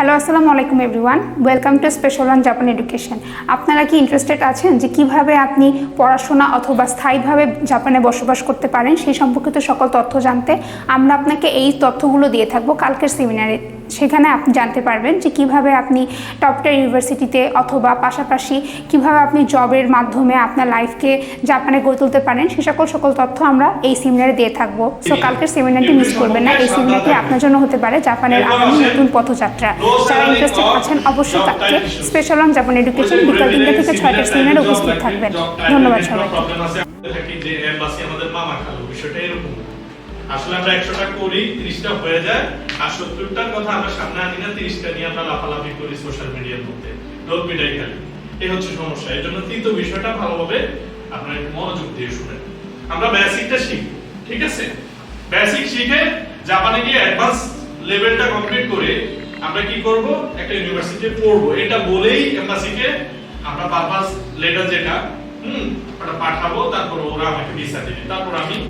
Hello আসসালামু আলাইকুম everyone welcome to special on Japan education আপনারা কি ইন্টারেস্টেড আছেন যে কীভাবে আপনি পড়াশোনা অথবা স্থায়ীভাবে জাপানে বসবাস করতে পারেন? সেই সম্পর্কিত সকল তথ্য জানতে আমরা আপনাকে এই তথ্যগুলো দিয়ে থাকব কালকের সেমিনারে সেখানে আপনি জানতে পারবেন যে কীভাবে আপনি টপ টপটার ইউনিভার্সিটিতে অথবা পাশাপাশি কীভাবে আপনি জবের মাধ্যমে আপনার লাইফকে জাপানে গড়ে তুলতে পারেন, সে সকল সকল তথ্য আমরা এই সেমিনারে দিয়ে থাকব। সো কালকের সেমিনারটি মিস করবেন না। এই সেমিনারটি আপনার জন্য হতে পারে জাপানের আগামী নতুন পথযাত্রা। যারা ইন্টারেস্টেড আছেন, অবশ্যই তাকে স্পেশাল অন জাপান এডুকেশন বিকাল তিনটা থেকে ছয়টার সেমিনারে উপস্থিত থাকবেন। ধন্যবাদ সবাইকে। আসলে আমরা একশোটা করি হয়ে যায়। আর সত্তরটার কথা আমরা সামনে আনি না নিয়ে আমরা লাফালাফি করি সোশ্যাল মিডিয়ার মধ্যে। লোক মিডিয়ায় খালি এই হচ্ছে সমস্যা। এই জন্য তৃতীয় বিষয়টা ভালোভাবে আপনারা মনোযোগ দিয়ে শুনেন। আমরা বেসিকটা শিখব, ঠিক আছে? বেসিক শিখে জাপানে গিয়ে অ্যাডভান্স লেভেলটা কমপ্লিট করে আমরা কি করব? একটা ইউনিভার্সিটিতে পড়ব। এটা বলেই এমবাসিকে আমরা পারপাস লেটার যেটা, হুম, ওটা পাঠাবো, তারপর ওরা আমাকে ভিসা দেবে। তারপর আমি